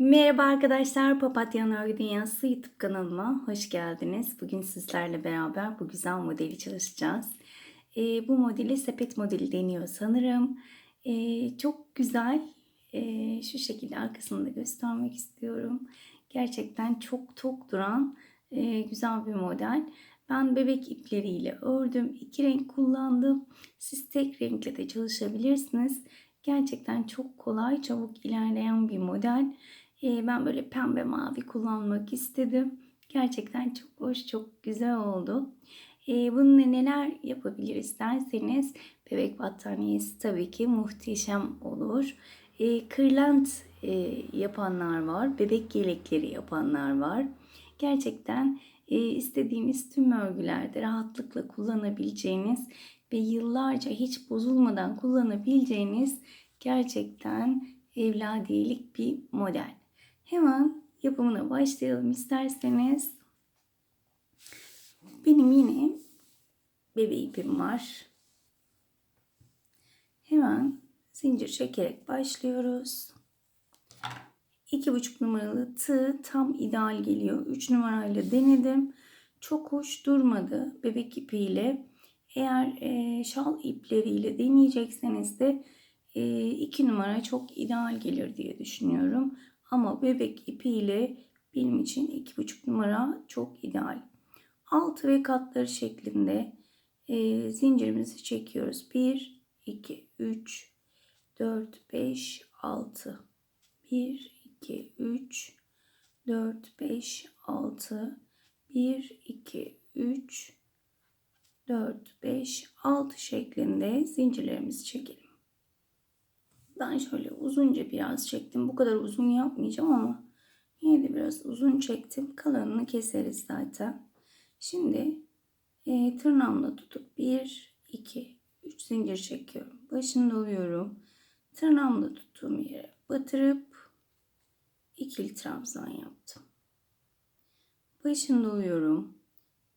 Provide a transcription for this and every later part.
Merhaba arkadaşlar, Papatya Örgü Dünyası YouTube kanalıma hoş geldiniz. Bugün sizlerle beraber bu güzel modeli çalışacağız. Ee, bu modeli sepet modeli deniyor sanırım. Ee, çok güzel. Ee, şu şekilde arkasını da göstermek istiyorum. Gerçekten çok tok duran e, güzel bir model. Ben bebek ipleriyle ördüm. İki renk kullandım. Siz tek renkle de çalışabilirsiniz. Gerçekten çok kolay, çabuk ilerleyen bir model. Ee, ben böyle pembe mavi kullanmak istedim. Gerçekten çok hoş, çok güzel oldu. Ee, bununla neler yapabiliriz derseniz bebek battaniyesi tabii ki muhteşem olur. Ee, kırlent e, yapanlar var, bebek yelekleri yapanlar var. Gerçekten e, istediğiniz tüm örgülerde rahatlıkla kullanabileceğiniz ve yıllarca hiç bozulmadan kullanabileceğiniz gerçekten evladiyelik bir model. Hemen yapımına başlayalım isterseniz. Benim yine bebe ipim var. Hemen zincir çekerek başlıyoruz. 2,5 numaralı tığ tam ideal geliyor. 3 numarayla denedim. Çok hoş durmadı bebek ipiyle. Eğer e, şal ipleriyle deneyecekseniz de 2 e, numara çok ideal gelir diye düşünüyorum. Ama bebek ipiyle benim için 2,5 numara çok ideal. Altı ve katları şeklinde e, zincirimizi çekiyoruz. 1, 2, 3, 4, 5, 6. 1, 2, 3, 4, 5, 6. 1, 2, 3, 4, 5, 6 şeklinde zincirlerimizi çekelim. Ben şöyle uzunca biraz çektim. Bu kadar uzun yapmayacağım ama yine de biraz uzun çektim. Kalanını keseriz zaten. Şimdi e, tırnağımla tutup 1, 2, 3 zincir çekiyorum. Başını doluyorum. Tırnağımla tuttuğum yere batırıp ikili trabzan yaptım. Başını doluyorum.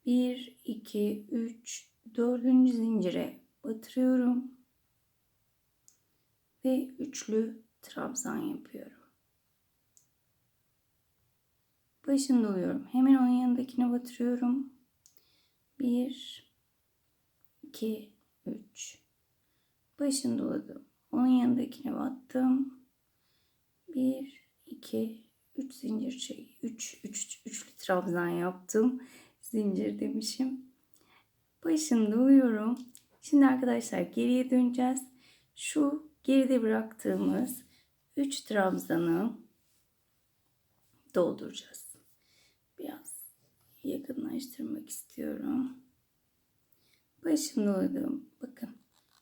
1, 2, 3, 4. zincire batırıyorum ve üçlü trabzan yapıyorum. Başını doluyorum. Hemen onun yanındakine batırıyorum. 1 2 3 Başını doladım. Onun yanındakine battım. 1 2 3 zincir şey 3 3 üçlü trabzan yaptım. Zincir demişim. Başını doluyorum. Şimdi arkadaşlar geriye döneceğiz. Şu geride bıraktığımız 3 trabzanı dolduracağız. Biraz yakınlaştırmak istiyorum. Başını doladım. Bakın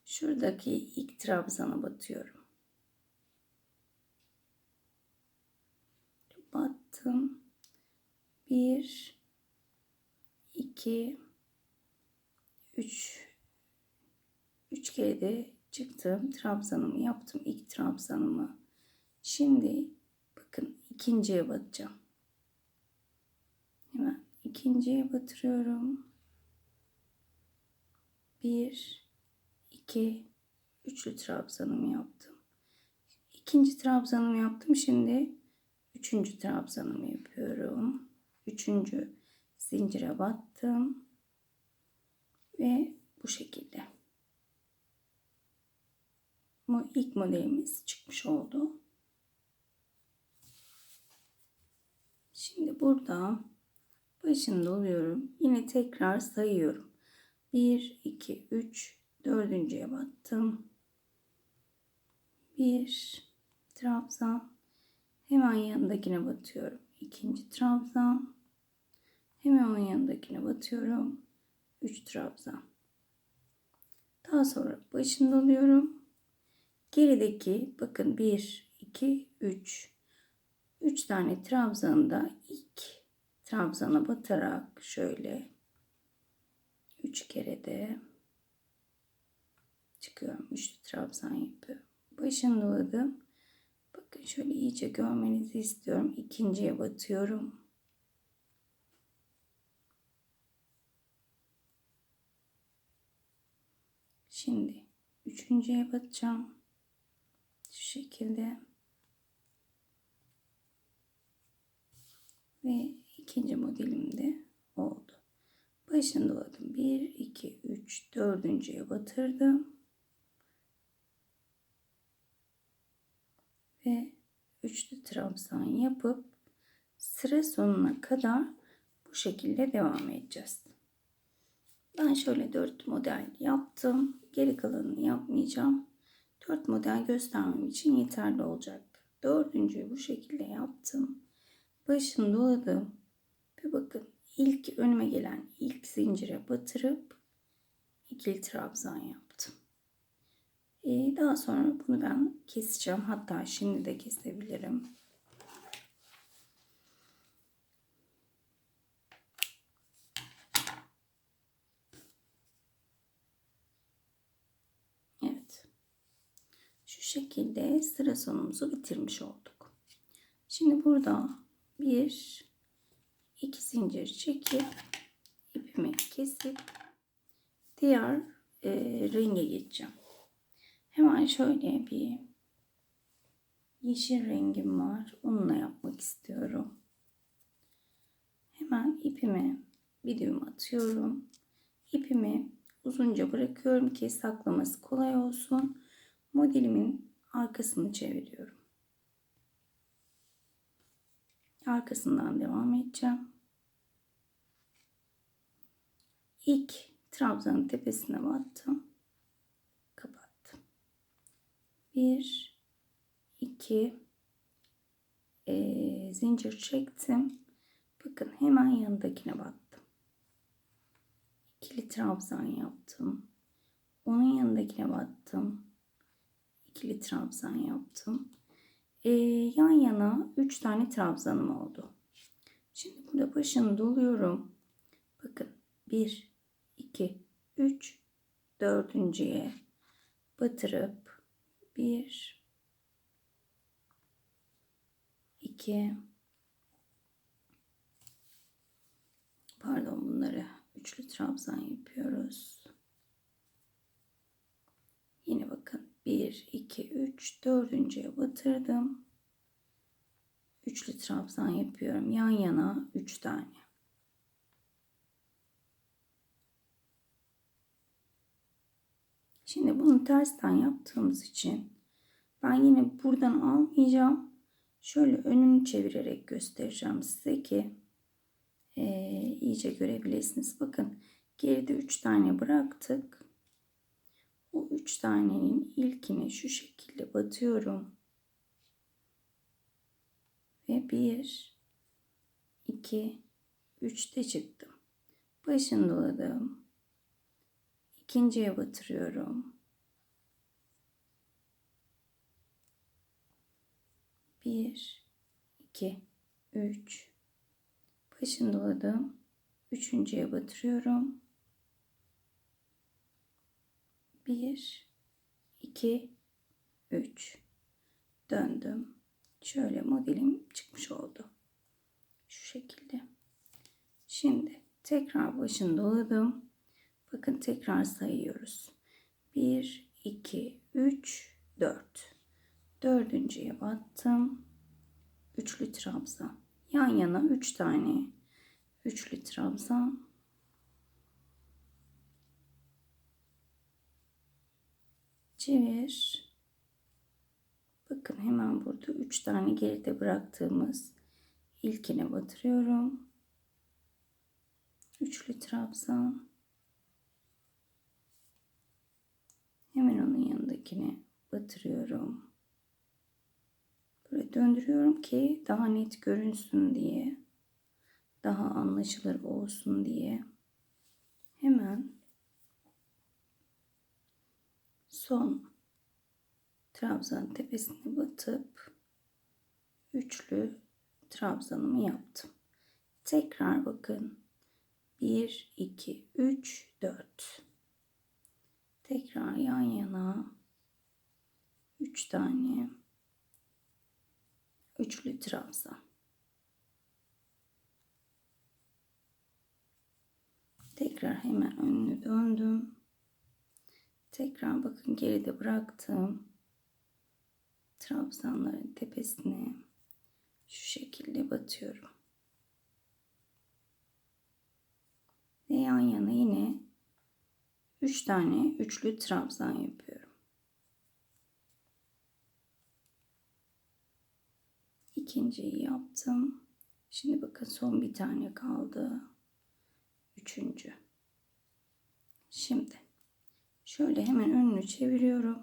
şuradaki ilk trabzana batıyorum. Battım. 1 2 3 3 kere de çıktım. Trabzanımı yaptım. ilk trabzanımı. Şimdi bakın ikinciye batacağım. Hemen ikinciye batırıyorum. Bir, iki, üçlü trabzanımı yaptım. İkinci trabzanımı yaptım. Şimdi üçüncü trabzanımı yapıyorum. Üçüncü zincire battım. Ve bu şekilde ilk modelimiz çıkmış oldu. Şimdi burada başını doluyorum. Yine tekrar sayıyorum. 1, 2, 3, dördüncüye battım. 1 trabzan. Hemen yanındakine batıyorum. İkinci trabzan. Hemen onun yanındakine batıyorum. 3 trabzan. Daha sonra başını doluyorum. Gerideki bakın 1, 2, 3. 3 tane trabzanda ilk trabzana batarak şöyle 3 kere de çıkıyorum. 3 trabzan yapıyorum. Başını doladım. Bakın şöyle iyice görmenizi istiyorum. İkinciye batıyorum. Şimdi üçüncüye batacağım. Şu şekilde. Ve ikinci modelim de oldu. Başını doladım. 1, 2, 3, dördüncüye batırdım. Ve üçlü trabzan yapıp sıra sonuna kadar bu şekilde devam edeceğiz. Ben şöyle 4 model yaptım. Geri kalanını yapmayacağım. 4 model göstermem için yeterli olacak. Dördüncüyü bu şekilde yaptım. Başını doladım. Ve bakın ilk önüme gelen ilk zincire batırıp ikili trabzan yaptım. Ee, daha sonra bunu ben keseceğim. Hatta şimdi de kesebilirim. Evet. Şu şekilde sıra sonumuzu bitirmiş olduk. Şimdi burada bir iki zincir çekip ipimi kesip diğer e, renge geçeceğim. Hemen şöyle bir yeşil rengim var. Onunla yapmak istiyorum. Hemen ipimi bir düğüm atıyorum. İpimi uzunca bırakıyorum ki saklaması kolay olsun. Modelimin arkasını çeviriyorum. Arkasından devam edeceğim. İlk trabzanın tepesine battım. Kapattım. Bir, iki, e, zincir çektim. Bakın hemen yanındakine battım. İkili trabzan yaptım. Onun yanındakine battım. İkili trabzan yaptım. Ee, yan yana 3 tane trabzanım oldu. Şimdi burada başını doluyorum. Bakın 1, 2, 3, dördüncüye batırıp 1, 2, pardon bunları üçlü trabzan yapıyoruz. Yine bakın 1, 2, 3, dördüncüye batırdım. Üçlü trabzan yapıyorum. Yan yana 3 tane. Şimdi bunu tersten yaptığımız için ben yine buradan almayacağım. Şöyle önünü çevirerek göstereceğim size ki e, iyice görebilirsiniz. Bakın geride 3 tane bıraktık. O 3 tanenin ilkini şu şekilde batıyorum. Ve 1 2 3'te çıktım. Başını doladım. İkinciye batırıyorum. Bir, iki, üç. Başını doladım. Üçüncüye batırıyorum. Bir, iki, üç. Döndüm. Şöyle modelim çıkmış oldu. Şu şekilde. Şimdi tekrar başını doladım. Bakın tekrar sayıyoruz. 1, 2, 3, 4. Dördüncüye battım. Üçlü trabzan. Yan yana 3 tane üçlü trabzan. Çevir. Bakın hemen burada 3 tane geride bıraktığımız ilkine batırıyorum. Üçlü trabzan. Hemen onun yanındakine batırıyorum. Böyle döndürüyorum ki daha net görünsün diye. Daha anlaşılır olsun diye. Hemen son trabzan tepesine batıp üçlü trabzanımı yaptım. Tekrar bakın. 1, 2, 3, 4. Tekrar yan yana 3 tane üçlü trabzan. Tekrar hemen önünü döndüm. Tekrar bakın geride bıraktım. Trabzanların tepesine şu şekilde batıyorum. Ve yan yana yine 3 tane üçlü trabzan yapıyorum. 2.yi yaptım. Şimdi bakın son bir tane kaldı. Üçüncü. Şimdi şöyle hemen önünü çeviriyorum.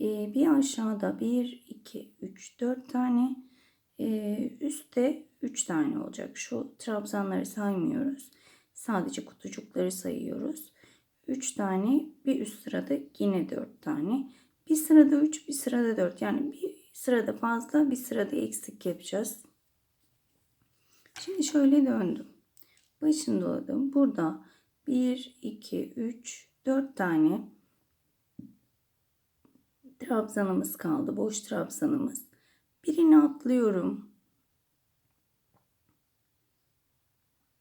Ee, bir aşağıda 1, 2, 3, 4 tane. Ee, üstte 3 tane olacak. Şu trabzanları saymıyoruz. Sadece kutucukları sayıyoruz. 3 tane bir üst sırada yine 4 tane. Bir sırada 3 bir sırada 4 yani bir sırada fazla bir sırada eksik yapacağız. Şimdi şöyle döndüm. Başını doladım. Burada 1, 2, 3, 4 tane trabzanımız kaldı. Boş trabzanımız. Birini atlıyorum.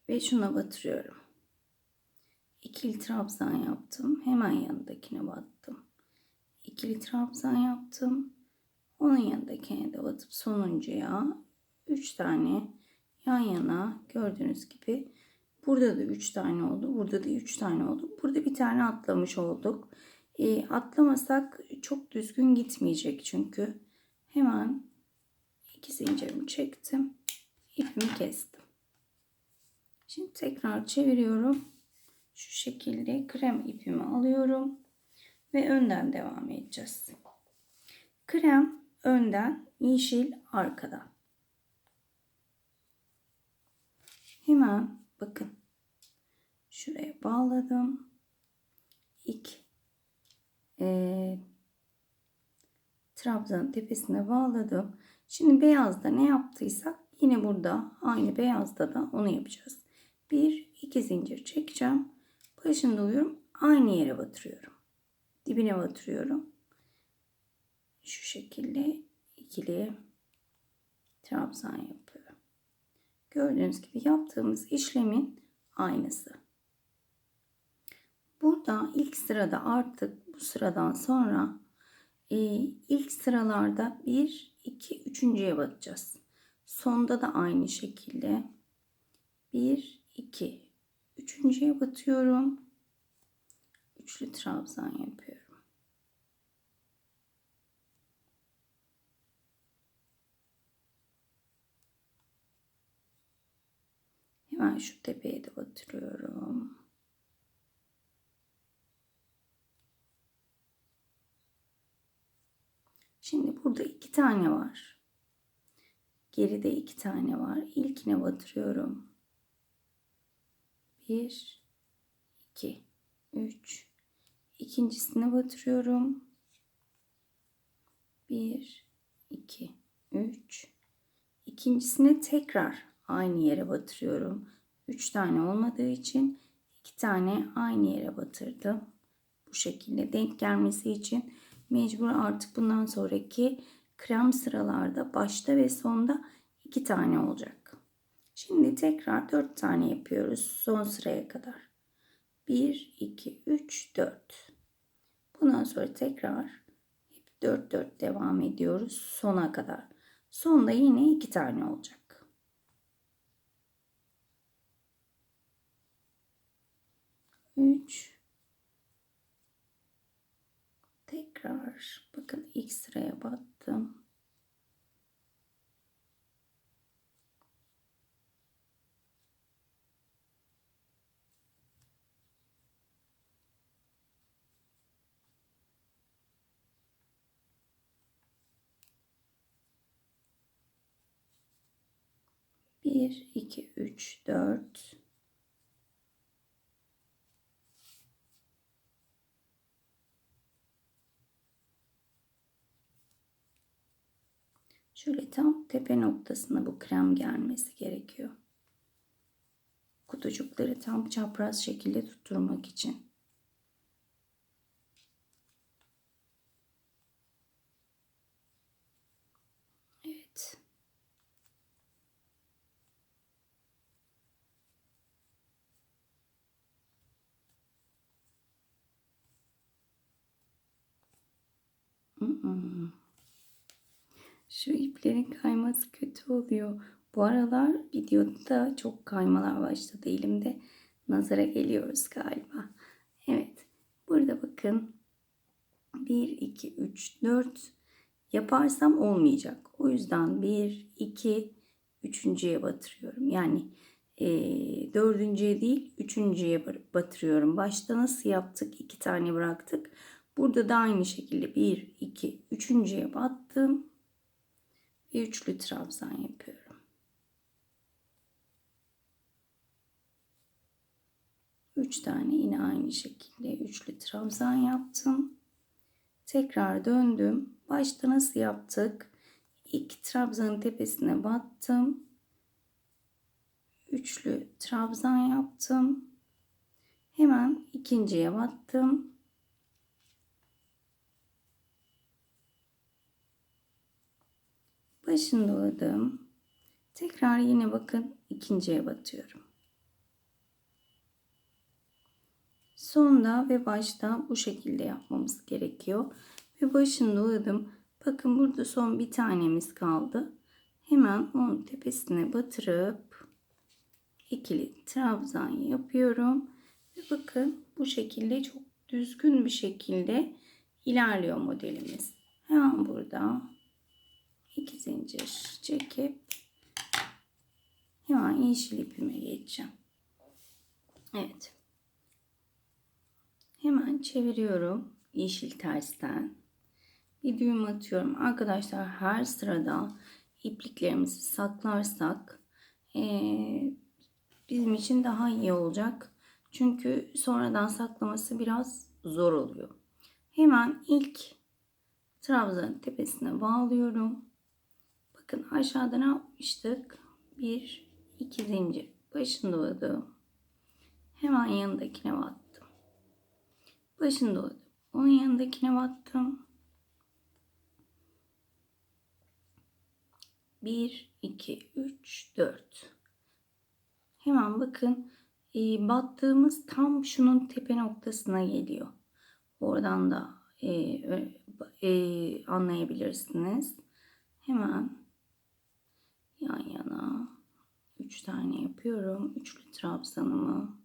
Ve şuna batırıyorum. İkili trabzan yaptım. Hemen yanındakine battım. İkili trabzan yaptım. Onun yanındakine de batıp sonuncuya 3 tane yan yana gördüğünüz gibi burada da 3 tane oldu. Burada da 3 tane oldu. Burada bir tane atlamış olduk. E, atlamasak çok düzgün gitmeyecek çünkü. Hemen iki zincirimi çektim. ipimi kestim. Şimdi tekrar çeviriyorum. Şu şekilde krem ipimi alıyorum. Ve önden devam edeceğiz. Krem önden, yeşil arkadan. Hemen bakın. Şuraya bağladım. İlk e, trabzanın tepesine bağladım. Şimdi beyazda ne yaptıysak yine burada aynı beyazda da onu yapacağız. Bir iki zincir çekeceğim. Başında uyuyorum. Aynı yere batırıyorum. Dibine batırıyorum. Şu şekilde ikili trabzan yapıyorum. Gördüğünüz gibi yaptığımız işlemin aynısı. Burada ilk sırada artık bu sıradan sonra e, ilk sıralarda 1, 2, 3.ye batacağız. Sonda da aynı şekilde 1, 2, 3.ye batıyorum. Üçlü trabzan yapıyorum. Hemen şu tepeye de batırıyorum. Şimdi burada iki tane var. Geride iki tane var. İlkine batırıyorum. Bir, iki, üç. İkincisine batırıyorum. Bir, iki, üç. İkincisine tekrar aynı yere batırıyorum. Üç tane olmadığı için iki tane aynı yere batırdım. Bu şekilde denk gelmesi için mecbur artık bundan sonraki krem sıralarda başta ve sonda iki tane olacak. Şimdi tekrar dört tane yapıyoruz son sıraya kadar. 1, 2, 3, 4. Bundan sonra tekrar hep 4 4 devam ediyoruz sona kadar. Sonda yine iki tane olacak. Üç, Tekrar bakın ilk sıraya battım. Bir, iki, üç, dört. Şöyle tam tepe noktasına bu krem gelmesi gerekiyor. Kutucukları tam çapraz şekilde tutturmak için. Evet. Mm-mm. Şu iplerin kayması kötü oluyor. Bu aralar videoda çok kaymalar başladı elimde. nazara geliyoruz galiba. Evet. Burada bakın 1, 2, 3, 4 yaparsam olmayacak. O yüzden 1, 2, üçüncüye batırıyorum. Yani e, dördüncüye değil üçüncüye batırıyorum. Başta nasıl yaptık? iki tane bıraktık. Burada da aynı şekilde 1, 2, üçüncüye battım. Ve üçlü trabzan yapıyorum. Üç tane yine aynı şekilde üçlü trabzan yaptım. Tekrar döndüm. Başta nasıl yaptık? İlk trabzanın tepesine battım. Üçlü trabzan yaptım. Hemen ikinciye battım. Başını doladım. Tekrar yine bakın ikinciye batıyorum. Sonda ve başta bu şekilde yapmamız gerekiyor. Ve başını doladım. Bakın burada son bir tanemiz kaldı. Hemen onun tepesine batırıp ikili trabzan yapıyorum. Ve bakın bu şekilde çok düzgün bir şekilde ilerliyor modelimiz. Hemen burada iki zincir çekip hemen yeşil ipime geçeceğim. Evet. Hemen çeviriyorum yeşil tersten. Bir düğüm atıyorum. Arkadaşlar her sırada ipliklerimizi saklarsak ee, bizim için daha iyi olacak. Çünkü sonradan saklaması biraz zor oluyor. Hemen ilk trabzanın tepesine bağlıyorum. Bakın aşağıda ne yapmıştık? Bir, iki zincir başını doladım. Hemen yanındakine battım. Başını doladım. Onun yanındakine battım. 1, 2, 3, 4. Hemen bakın e, battığımız tam şunun tepe noktasına geliyor. Oradan da e, e, anlayabilirsiniz. Hemen yan yana 3 tane yapıyorum. Üçlü trabzanımı.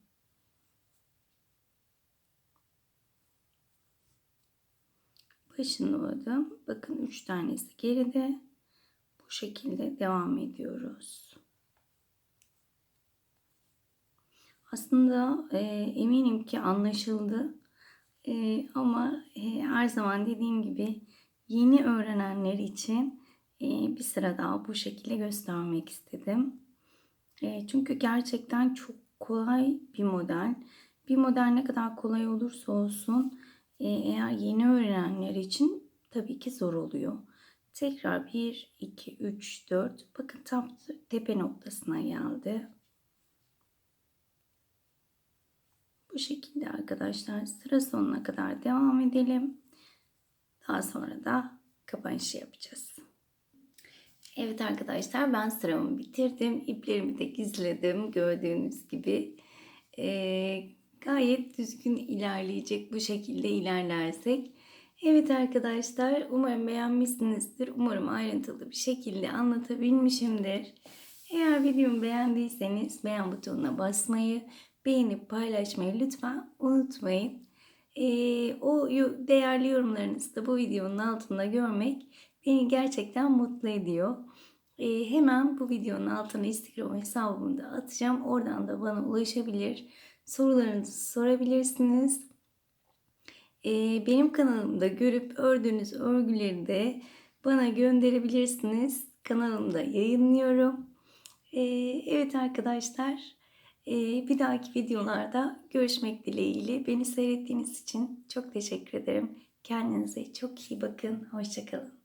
Başını doladım. Bakın 3 tanesi geride. Bu şekilde devam ediyoruz. Aslında e, eminim ki anlaşıldı. E, ama e, her zaman dediğim gibi yeni öğrenenler için bir sıra daha bu şekilde göstermek istedim. Çünkü gerçekten çok kolay bir model. Bir model ne kadar kolay olursa olsun eğer yeni öğrenenler için tabii ki zor oluyor. Tekrar 1, 2, 3, 4. Bakın tam tepe noktasına geldi. Bu şekilde arkadaşlar sıra sonuna kadar devam edelim. Daha sonra da kapanışı yapacağız. Evet arkadaşlar ben sıramı bitirdim. İplerimi de gizledim. Gördüğünüz gibi ee, gayet düzgün ilerleyecek bu şekilde ilerlersek. Evet arkadaşlar umarım beğenmişsinizdir. Umarım ayrıntılı bir şekilde anlatabilmişimdir. Eğer videomu beğendiyseniz beğen butonuna basmayı, beğenip paylaşmayı lütfen unutmayın. Ee, o değerli yorumlarınızı da bu videonun altında görmek beni gerçekten mutlu ediyor. Ee, hemen bu videonun altına Instagram hesabımı da atacağım. Oradan da bana ulaşabilir, sorularınızı sorabilirsiniz. Ee, benim kanalımda görüp ördüğünüz örgüleri de bana gönderebilirsiniz. Kanalımda yayınlıyorum. Ee, evet arkadaşlar e, bir dahaki videolarda görüşmek dileğiyle. Beni seyrettiğiniz için çok teşekkür ederim. Kendinize çok iyi bakın. Hoşçakalın.